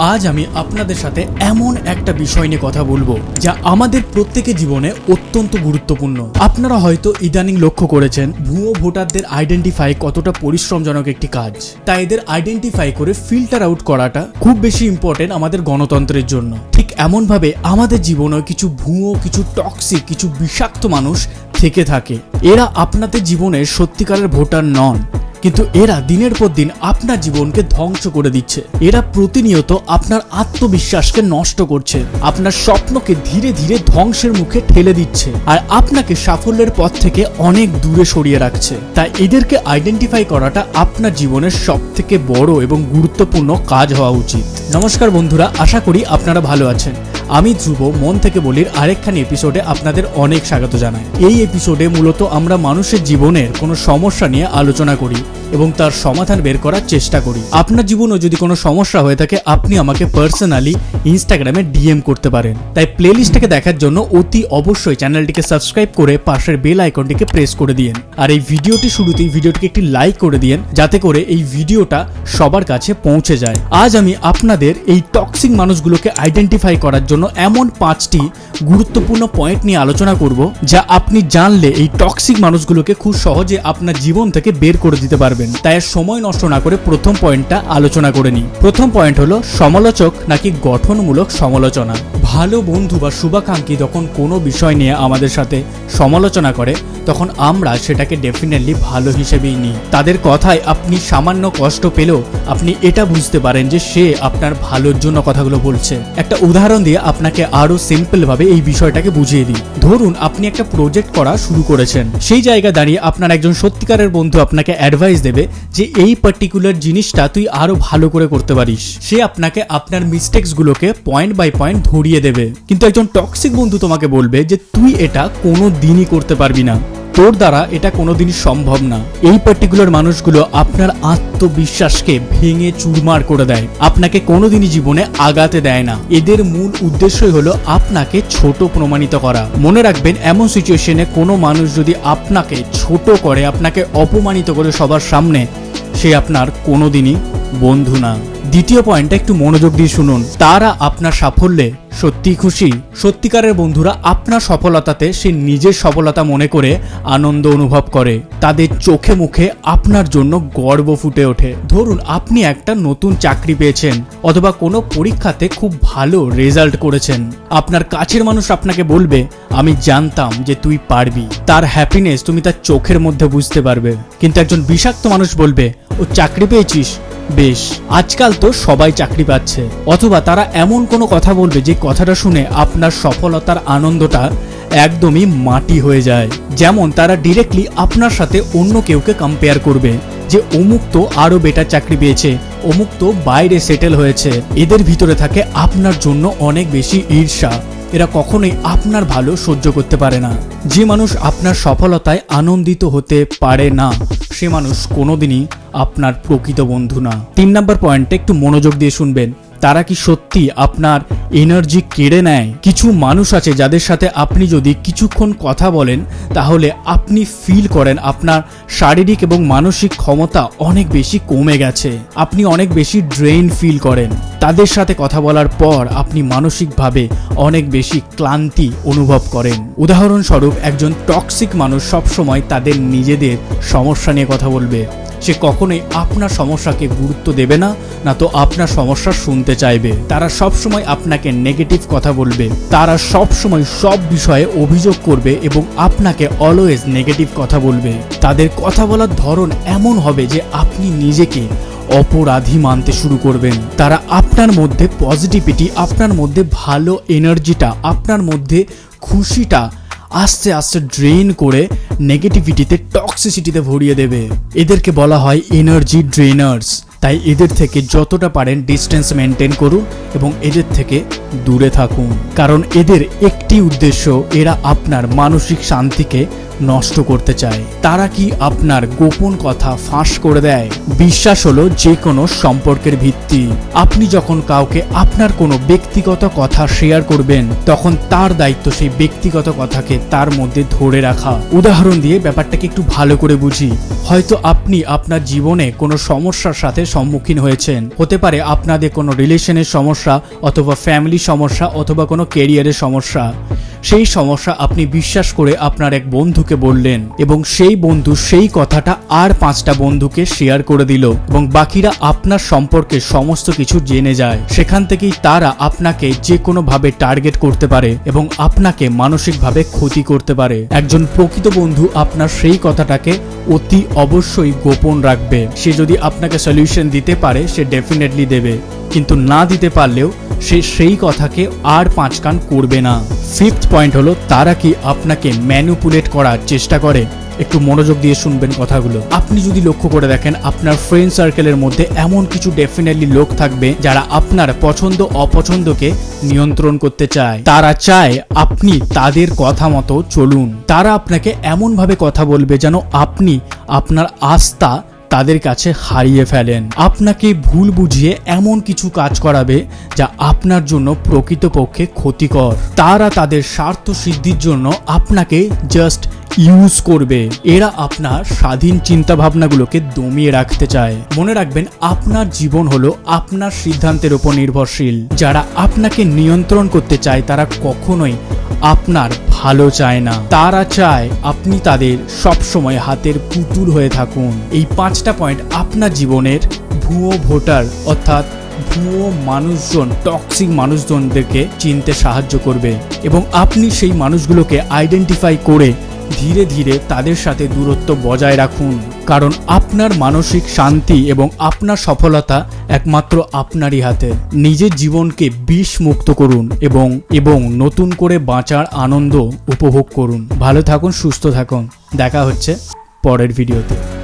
আজ আমি আপনাদের সাথে এমন একটা বিষয় নিয়ে কথা বলব যা আমাদের প্রত্যেকের জীবনে অত্যন্ত গুরুত্বপূর্ণ। আপনারা হয়তো ইদানিং লক্ষ্য করেছেন, ভুয়ো ভোটারদের আইডেন্টিফাই কতটা পরিশ্রমজনক একটি কাজ। তাই এদের আইডেন্টিফাই করে ফিল্টার আউট করাটা খুব বেশি ইম্পর্টেন্ট আমাদের গণতন্ত্রের জন্য। ঠিক এমনভাবে আমাদের জীবনে কিছু ভুয়ো, কিছু টক্সিক কিছু বিষাক্ত মানুষ থেকে থাকে। এরা আপনাদের জীবনের সত্যিকারের ভোটার নন। কিন্তু এরা দিনের পর দিন আপনার জীবনকে ধ্বংস করে দিচ্ছে। এরা প্রতিনিয়ত আপনার আত্মবিশ্বাসকে নষ্ট করছে। আপনার স্বপ্নকে ধীরে ধীরে ধ্বংসের মুখে ঠেলে দিচ্ছে। আর আপনাকে সাফল্যের পথ থেকে অনেক দূরে সরিয়ে রাখছে। তাই এদেরকে আইডেন্টিফাই করাটা আপনার জীবনের সব থেকে বড় এবং গুরুত্বপূর্ণ কাজ হওয়া উচিত। নমস্কার বন্ধুরা, আশা করি আপনারা ভালো আছেন। আমি ধ্রুব, মন থেকে বলির আরেকখানি এপিসোডে আপনাদের অনেক স্বাগত জানাই। এই এপিসোডে মূলত আমরা মানুষের জীবনের কোনো সমস্যা নিয়ে আলোচনা করি এবং তার সমাধান বের করার চেষ্টা করি। আপনার জীবনেও যদি কোনো সমস্যা হয়ে থাকে, আপনি আমাকে পার্সোনালি ইনস্টাগ্রামে ডিএম করতে পারেন। তাই প্লেলিস্টটাকে দেখার জন্য অতি অবশ্যই চ্যানেলটিকে সাবস্ক্রাইব করে পাশের বেল আইকনটিকে প্রেস করে দিয়েন। আর এই ভিডিওটি শুরুতেই ভিডিওটিকে একটি লাইক করে দিয়েন, যাতে করে এই ভিডিওটা সবার কাছে পৌঁছে যায়। আজ আমি আপনাদের এই টক্সিক মানুষগুলোকে আইডেন্টিফাই করার জন্য এমন পাঁচটি গুরুত্বপূর্ণ পয়েন্ট নিয়ে আলোচনা করব, যা আপনি জানলে এই টক্সিক মানুষগুলোকে খুব সহজে আপনার জীবন থেকে বের করে দিতে পারবেন। তাই সময় নষ্ট না করে প্রথম পয়েন্টটা আলোচনা করে নিই। প্রথম পয়েন্ট হলো সমালোচক নাকি গঠনমূলক সমালোচনা? ভালো বন্ধু বা শুভাকাঙ্ক্ষী যখন কোনো বিষয় নিয়ে আমাদের সাথে সমালোচনা করে, তখন আমরা সেটাকে ডেফিনেটলি ভালো হিসেবেই নিই। তাদের কথায় আপনি সামান্য কষ্ট পেলেও আপনি এটা বুঝতে পারেন যে সে আপনার ভালোর জন্য কথাগুলো বলছে। একটা উদাহরণ দিয়ে আপনাকে আরও সিম্পল ভাবে এই বিষয়টাকে বুঝিয়ে দিই। ধরুন, আপনি একটা প্রজেক্ট করা শুরু করেছেন। সেই জায়গা দাঁড়িয়ে আপনার একজন সত্যিকারের বন্ধু আপনাকে অ্যাডভাইস দেবে যে এই পার্টিকুলার জিনিসটা তুই আরও ভালো করে করতে পারিস। সে আপনাকে আপনার মিস্টেক্স গুলোকে পয়েন্ট বাই পয়েন্ট ধরিয়ে দেবে। কিন্তু একজন টক্সিক বন্ধু তোমাকে বলবে যে তুই এটা কোনো দিনই করতে পারবি না। তোর দ্বারা এটা কোনোদিনই সম্ভব না। এই পার্টিকুলার মানুষগুলো আপনার আত্মবিশ্বাসকে ভেঙে চুরমার করে দেয়। আপনাকে কোনোদিনই জীবনে আগাতে দেয় না। এদের মূল উদ্দেশ্যই হলো আপনাকে ছোট প্রমাণিত করা। মনে রাখবেন, এমন সিচুয়েশনে কোনো মানুষ যদি আপনাকে ছোট করে, আপনাকে অপমানিত করে সবার সামনে, সে আপনার কোনোদিনই বন্ধু না। দ্বিতীয় পয়েন্টটা একটু মনোযোগ দিয়ে শুনুন। তারা আপনার সাফল্যে সত্যি খুশি। সত্যিকারের বন্ধুরা আপনার সফলতাতে সে নিজের সফলতা মনে করে আনন্দ অনুভব করে। তাদের চোখে মুখে আপনার জন্য গর্ব ফুটে ওঠে। ধরুন, আপনি একটা নতুন চাকরি পেয়েছেন অথবা কোনো পরীক্ষাতে খুব ভালো রেজাল্ট করেছেন। আপনার কাছের মানুষ আপনাকে বলবে, আমি জানতাম যে তুই পারবি। তার হ্যাপিনেস তুমি তার চোখের মধ্যে বুঝতে পারবে। কিন্তু একজন বিষাক্ত মানুষ বলবে, ও চাকরি পেয়েছিস? বেশ, আজকাল তো সবাই চাকরি পাচ্ছে। অথবা তারা এমন কোনো কথা বলবে যে কথাটা শুনে আপনার সফলতার আনন্দটা একদমই মাটি হয়ে যায়। যেমন তারা ডিরেক্টলি আপনার সাথে অন্য কেউকে কম্পেয়ার করবে, যে অমুক তো আরও বেটার চাকরি পেয়েছে, অমুক তো বাইরে সেটেল হয়েছে। এদের ভিতরে থাকে আপনার জন্য অনেক বেশি ঈর্ষা। এরা কখনোই আপনার ভালো সহ্য করতে পারে না। যে মানুষ আপনার সফলতায় আনন্দিত হতে পারে না, সে মানুষ কোনোদিনই আপনার প্রকৃত বন্ধু না। তিন নম্বর পয়েন্টটা একটু মনোযোগ দিয়ে শুনবেন, তারা কি সত্যি আপনার এনার্জি কেড়ে নেয়। কিছু মানুষ আছে যাদের সাথে আপনি যদি কিছুক্ষণ কথা বলেন, তাহলে আপনি ফিল করেন আপনার শারীরিক এবং মানসিক ক্ষমতা অনেক বেশি কমে গেছে। আপনি অনেক বেশি ড্রেন ফিল করেন। তাদের সাথে কথা বলার পর আপনি মানসিকভাবে অনেক বেশি ক্লান্তি অনুভব করেন। উদাহরণস্বরূপ, একজন টক্সিক মানুষ সবসময় তাদের নিজেদের সমস্যা নিয়ে কথা বলবে। সে কখনোই আপনার সমস্যাকে গুরুত্ব দেবে না না তো আপনার সমস্যা শুনতে চাইবে। তারা সব সময় আপনাকে নেগেটিভ কথা বলবে। তারা সব সময় সব বিষয়ে অভিযোগ করবে এবং আপনাকে অলওয়েজ নেগেটিভ কথা বলবে। তাদের কথা বলার ধরন এমন হবে যে আপনি নিজেকে অপরাধী মানতে শুরু করবেন। তারা আপনার মধ্যে পজিটিভিটি আপনার মধ্যে ভালো এনার্জিটা আপনার মধ্যে খুশিটা আস্তে আস্তে ড্রেন করে নেগেটিভিটিতে টক্সিসিটিতে ভরিয়ে দেবে। এদেরকে বলা হয় এনার্জি ড্রেনার্স তাই এদের থেকে যতটা পারেন ডিস্টেন্স মেনটেন করুন এবং এদের থেকে দূরে থাকুন। কারণ এদের একটি উদ্দেশ্য, এরা আপনার মানসিক শান্তিকে নষ্ট করতে চায়। তারা কি আপনার গোপন কথা ফাঁস করে দেয়? বিশ্বাস হলো যে কোনো সম্পর্কের ভিত্তি। আপনি যখন কাউকে আপনার কোনো ব্যক্তিগত কথা শেয়ার করবেন, তখন তার দায়িত্ব সেই ব্যক্তিগত কথাকে তার মধ্যে ধরে রাখা। উদাহরণ দিয়ে ব্যাপারটাকে একটু ভালো করে বুঝি। হয়তো আপনি আপনার জীবনে কোনো সমস্যার সাথে সম্মুখীন হয়েছেন। হতে পারে আপনাদের কোনো রিলেশনের সমস্যা অথবা ফ্যামিলি সমস্যা অথবা কোনো কেরিয়ারের সমস্যা। সেই সমস্যা আপনি বিশ্বাস করে আপনার এক বন্ধুকে বললেন এবং সেই বন্ধু সেই কথাটা আর পাঁচটা বন্ধুকে শেয়ার করে দিল এবং বাকিরা আপনার সম্পর্কে সমস্ত কিছু জেনে যায়। সেখান থেকেই তারা আপনাকে যে কোনোভাবে টার্গেট করতে পারে এবং আপনাকে মানসিকভাবে ক্ষতি করতে পারে। একজন প্রকৃত বন্ধু আপনার সেই কথাটাকে অতি অবশ্যই গোপন রাখবে। সে যদি আপনাকে সলিউশন দিতে পারে, সে ডেফিনেটলি দেবে। কিন্তু না দিতে পারলেও সে সেই কথাকে আর পাঁচ কান করবে না। ফিফথ পয়েন্ট হলো, তারা কি আপনাকে ম্যানুপুলেট করার চেষ্টা করে? একটু মনোযোগ দিয়ে শুনবেন কথাগুলো। আপনি যদি লক্ষ্য করে দেখেন, আপনার ফ্রেন্ড সার্কেলের মধ্যে এমন কিছু ডেফিনেটলি লোক থাকবে যারা আপনার পছন্দ, অপছন্দকে নিয়ন্ত্রণ করতে চায়। তারা চায় আপনি তাদের কথা মতো চলুন। তারা আপনাকে এমনভাবে কথা বলবে যেন আপনি আপনার আস্থা তাদের কাছে হারিয়ে ফেলেন। আপনাকে ভুল বুঝিয়ে এমন কিছু কাজ করাবে যা আপনার জন্য প্রকৃতপক্ষে ক্ষতিকর। তারা তাদের স্বার্থ সিদ্ধির জন্য আপনাকে জাস্ট ইউজ করবে। এরা আপনার স্বাধীন চিন্তা ভাবনাগুলোকে দমিয়ে রাখতে চায়। মনে রাখবেন, আপনার জীবন হলো আপনার সিদ্ধান্তের উপর নির্ভরশীল। যারা আপনাকে নিয়ন্ত্রণ করতে চায়, তারা কখনোই আপনার ভালো চায় না। তারা চায় আপনি তাদের সবসময় হাতের পুতুল হয়ে থাকুন। এই পাঁচটা পয়েন্ট আপনার জীবনের ভুয়ো ভোটার অর্থাৎ ভুয়ো মানুষজন টক্সিক মানুষজনদেরকে চিনতে সাহায্য করবে এবং আপনি সেই মানুষগুলোকে আইডেন্টিফাই করে ধীরে ধীরে তাদের সাথে দূরত্ব বজায় রাখুন। কারণ আপনার মানসিক শান্তি এবং আপনার সফলতা একমাত্র আপনারই হাতে। নিজের জীবনকে বিষ মুক্ত করুন এবং এবং নতুন করে বাঁচার আনন্দ উপভোগ করুন। ভালো থাকুন, সুস্থ থাকুন। দেখা হচ্ছে পরের ভিডিওতে।